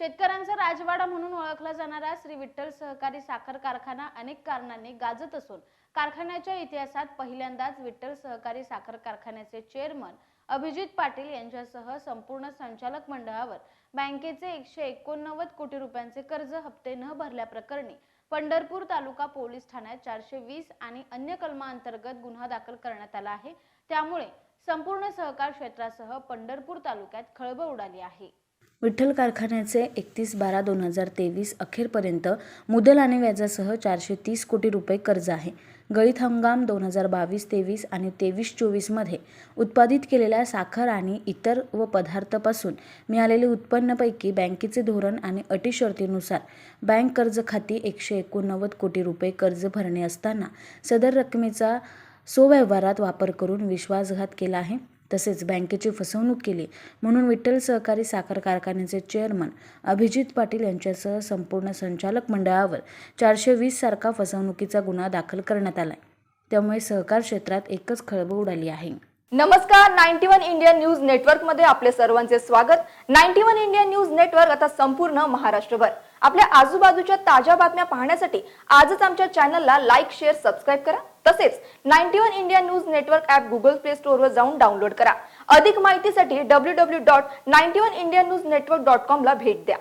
शेतकऱ्यांचा राजवाडा म्हणून ओळखला जाणारा श्री विठ्ठल सहकारी साखर कारखाना अनेक कारणांनी गाजत असून कारखान्याच्या इतिहासात पहिल्यांदाच विठ्ठल सहकारी साखर कारखान्याचे चेअरमन अभिजित पाटील यांच्यासह संपूर्ण संचालक मंडळावर बँकेचे एकशे एकोणनव्वद कोटी रुपयांचे कर्ज हप्ते न भरल्याप्रकरणी पंढरपूर तालुका पोलीस ठाण्यात चारशे वीस आणि अन्य कलमांतर्गत गुन्हा दाखल करण्यात आला आहे. त्यामुळे संपूर्ण सहकार क्षेत्रासह पंढरपूर तालुक्यात खळबळ उडाली आहे. विठ्ठल कारखान्याचे एकतीस बारा दोन हजार तेवीस अखेरपर्यंत मुदल आणि व्याजासह चारशे तीस कोटी रुपये कर्ज आहे. गळीत हंगाम दोन हजार बावीस तेवीस आणि तेवीस चोवीसमध्ये उत्पादित केलेल्या साखर आणि इतर व पदार्थापासून मिळालेले उत्पन्नपैकी बँकेचे धोरण आणि अटी शर्तीनुसार बँक कर्ज खाती एकशे एकोणनव्वद कोटी रुपये कर्ज भरणे असताना सदर रकमेचा सोव्यवहारात वापर करून विश्वासघात केला आहे. तसेच बँकेची फसवणूक केली. म्हणून विठ्ठल सहकारी साखर कारखान्याचे चेअरमन अभिजित पाटील यांच्यासह संपूर्ण संचालक मंडळावर चारशे वीस सारखा फसवणुकीचा गुन्हा दाखल करण्यात आलाय. त्यामुळे सहकार क्षेत्रात एकच खळबळ उडाली आहे. नमस्कार नाईन्टी वन इंडिया न्यूज नेटवर्कमध्ये आपले सर्वांचे स्वागत. Ninety one India news network आता संपूर्ण महाराष्ट्रभर. आपल्या आजूबाजूच्या ताज्या बातम्या पाहण्यासाठी आजच आमच्या चॅनलला लाईक शेअर सबस्क्राईब करा. तसेच ninety one India news network app Google play स्टोअरवर जाऊन डाउनलोड करा. अधिक माहितीसाठी W W dot ninety one India news network dot com ला भेट द्या.